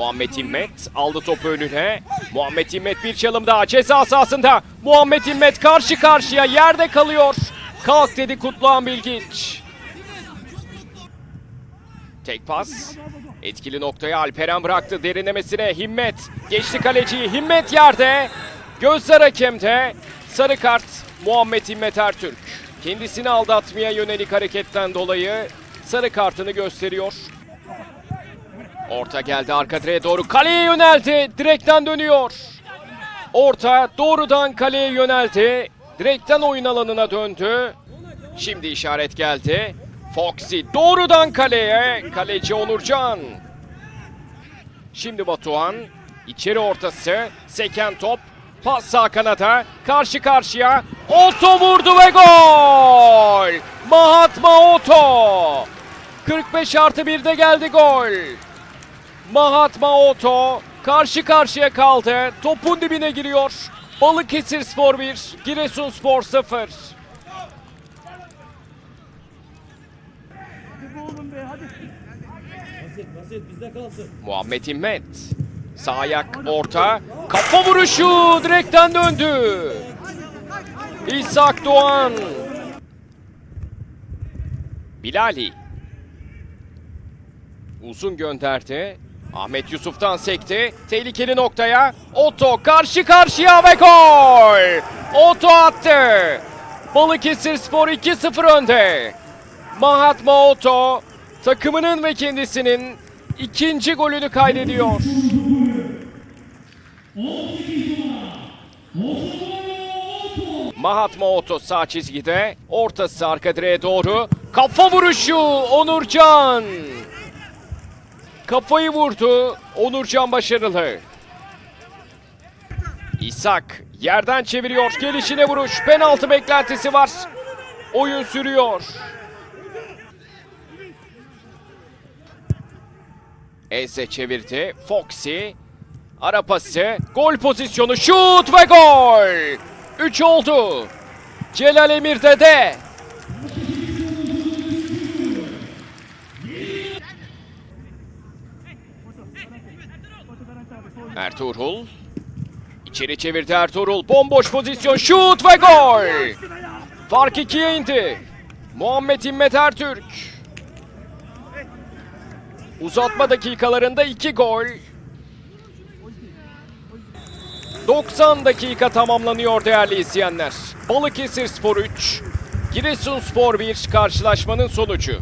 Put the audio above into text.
Muhammed İmmet aldı topu önüne. Muhammed İmmet bir çalım daha ceza sahasında. Muhammed İmmet karşı karşıya yerde kalıyor. Kalk dedi Kutluhan Bilgiç. Tek pas. Etkili noktaya Alperen bıraktı derinlemesine Himmet. Geçti kaleciyi Himmet yerde. Gözler hakemde. Sarı kart Muhammed Himmet Ertürk. Kendisini aldatmaya yönelik hareketten dolayı sarı kartını gösteriyor. Orta geldi arka direğe doğru. Kaleye yöneldi. Direkten dönüyor. Orta doğrudan kaleye yöneldi. Direkten oyun alanına döndü. Şimdi işaret geldi. Foxy doğrudan kaleye. Kaleci Onurcan. Şimdi Batuhan. içeri ortası. Seken top. Pas sağ kanada. Karşı karşıya. Oto vurdu ve gol. Mahatma Oto. 45 artı 1'de geldi gol. Mahatma Oto karşı karşıya kaldı. Topun dibine giriyor. Balıkesir Spor 1, Giresun Spor 0. Basit basit bizde kalsın. Muhammed İmmet. Sağ ayak orta. Kafa vuruşu direkten döndü. İshak Doğan. Bilali. Uzun gönderdi. Ahmet Yusuf'tan sekti. Tehlikeli noktaya. Oto karşı karşıya ve gol. Oto attı. Balıkesir Spor 2-0 önde. Mahatma Oto takımının ve kendisinin ikinci golünü kaydediyor. Mahatma Oto sağ çizgide, ortası arka direğe doğru. Kafa vuruşu Onurcan. Kafayı vurdu. Onurcan başarılı. İshak yerden çeviriyor. Gelişine vuruş. Penaltı beklentisi var. Oyun sürüyor. Eze çevirdi. Foxy. Ara pası. Gol pozisyonu. Şut ve gol. 3 oldu. Celal Emir Dede. Ertuğrul. İçeri çevirdi Ertuğrul. Bomboş pozisyon. Şut ve gol. Fark ikiye indi. Muhammed İmmet Ertürk. Uzatma dakikalarında 2 gol. 90 dakika tamamlanıyor değerli izleyenler. Balıkesir Spor 3, Giresun Spor 1 karşılaşmanın sonucu.